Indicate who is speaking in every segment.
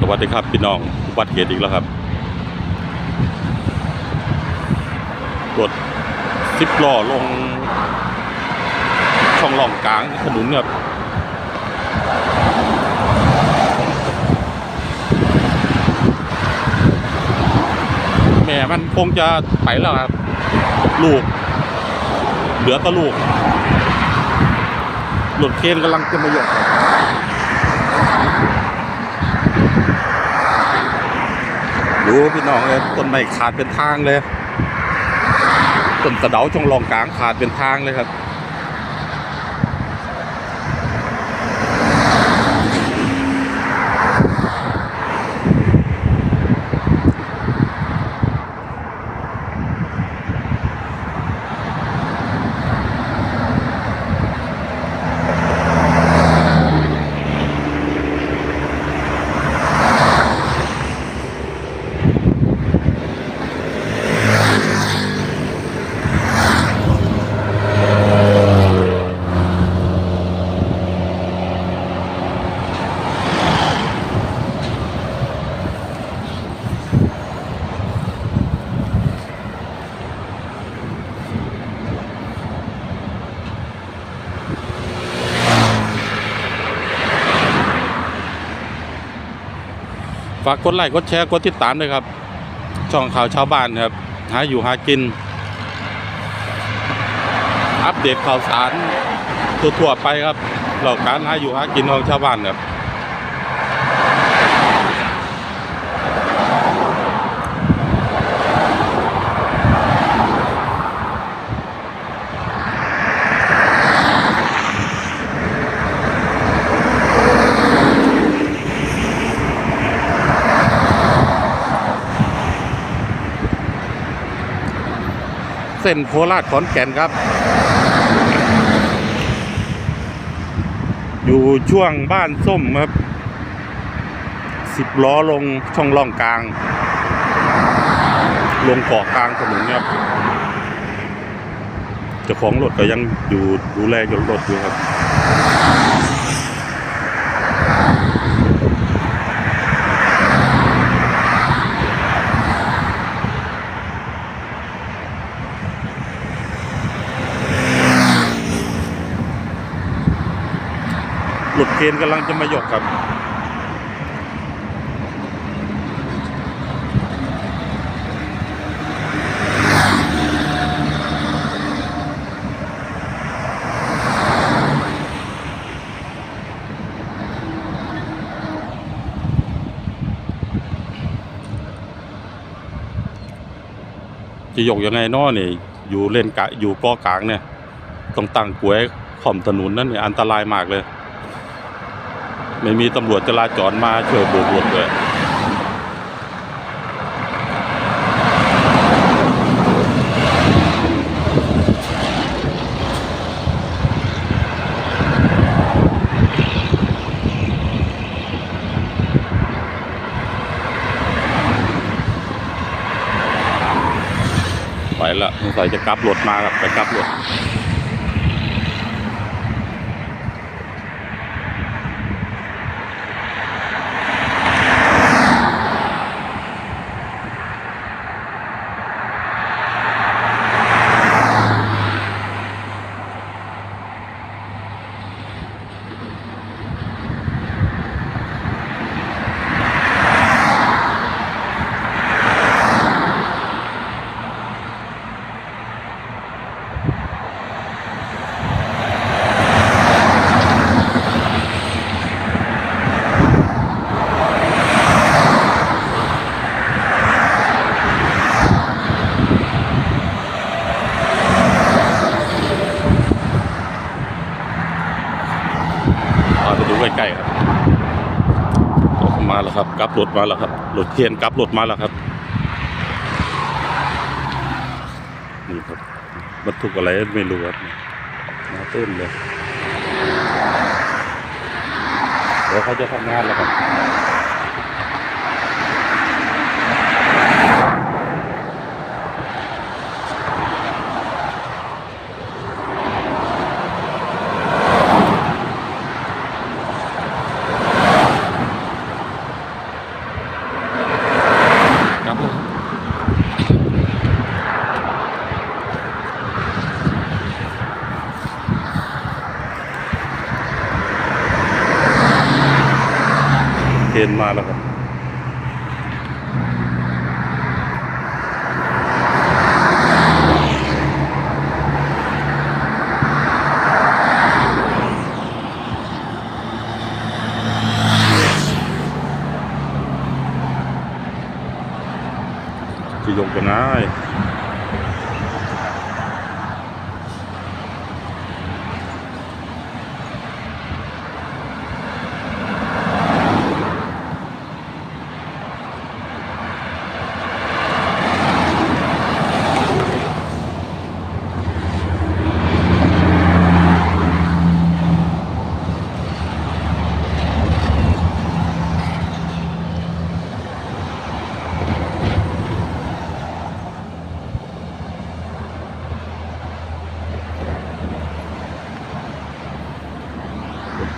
Speaker 1: สวัสดีครับพี่น้องอุบัติเหตุอีกแล้วครับรถสิบล้อลงช่องล่องกลางถนนครับแม่มันคงจะไปแล้วครับ ลูก เหลือแต่ลูกรถเคนกำลังจะมายกครับ ดูพี่น้องเลยต้นไม้ขาดเป็นทางเลย ต้นกระเดาช่องรองกลางขาดเป็นทางเลยครับากกดไลค์กดแชร์กดติดตามด้วยครับ ช่องข่าวชาวบ้านครับ หาอยู่หากิน อัปเดตข่าวสารทั่วๆไปครับเหล่าการหาอยู่หากินของชาวบ้านครับ ส้นโคราชขอนแก่นครับ อยู่ช่วงบ้านส้มครับสิบล้อลงช่องล่องกลาง ลงเกาะกลางถนนครับเจ้าของรถก็ยังอยู่ดูแลอยู่รถอยู่ครับ เคนกำลังจะมาหยกครับจะยกยังไงเนาะนี่ยอยู่เล่นกะอยู่กอกลางเนี่ย ต้องตั้งกลวยข่อมถนนนั่นเนี่ยอันตรายมากเลย ไม่มีตำรวจจราจรมาช่วยโบกรถเลยไปละสงสัยจะกลับรถมาครับไปกลับรถ พาไปดูใกล้ๆครับรถมาแล้ว ครับกลับรถมาแล้วครับรถเทียนกลับรถมาแล้วครับนี่ครับบรรทุกอะไรไม่รู้ครับมาเต้นเลยเดี๋ยวเขาจะทำงานแล้วครับ นมาแล้วครับจะยกยังไง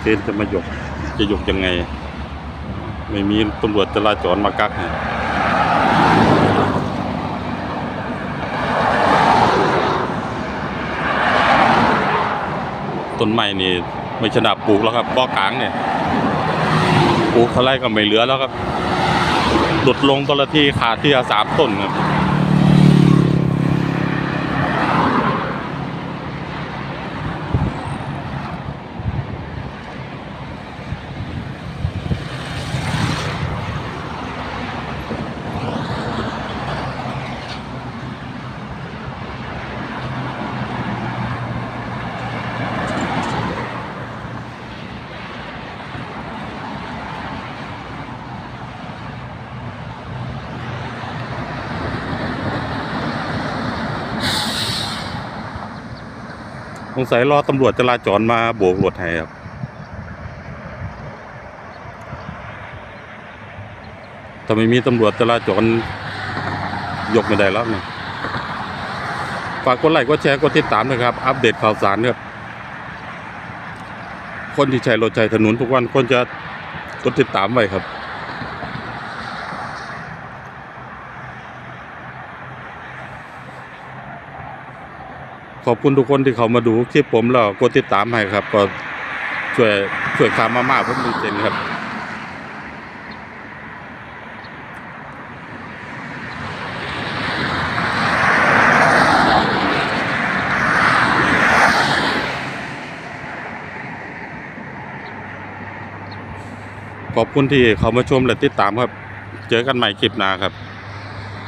Speaker 1: เกณฑ์จะมาหยกจะหยกยังไง ไม่มีตำรวจจราจรมากักเนี่ยต้นไม้นี่ไม่ชนะปลูกแล้วครับก้อกลางเนี่ยปลูกเท่าไรก็ไม่เหลือแล้วครับหลุดลงต้นละที่ขาดที่ละสามต้นครับ สงสัยรอตำรวจจราจรมาโบกรถให้ครับถ้าไม่มีตำรวจจราจรยกไม่ได้แล้วเนี่ยฝากกดไลค์กดแชร์กดติดตามนะครับ อัปเดตข่าวสารครับคนที่ใช้รถใช้ถนนทุกวันควรจะกดติดตามไว้ครับ ขอบคุณทุกคนที่เขามาดูคลิปผมแล้วกดติดตามให้ครับ ก็ช่วยช่วยคามาม่าผมหนึ่งเซนครับขอบคุณที่เขามาชมและติดตามครับ เจอกันใหม่คลิปหน้าครับ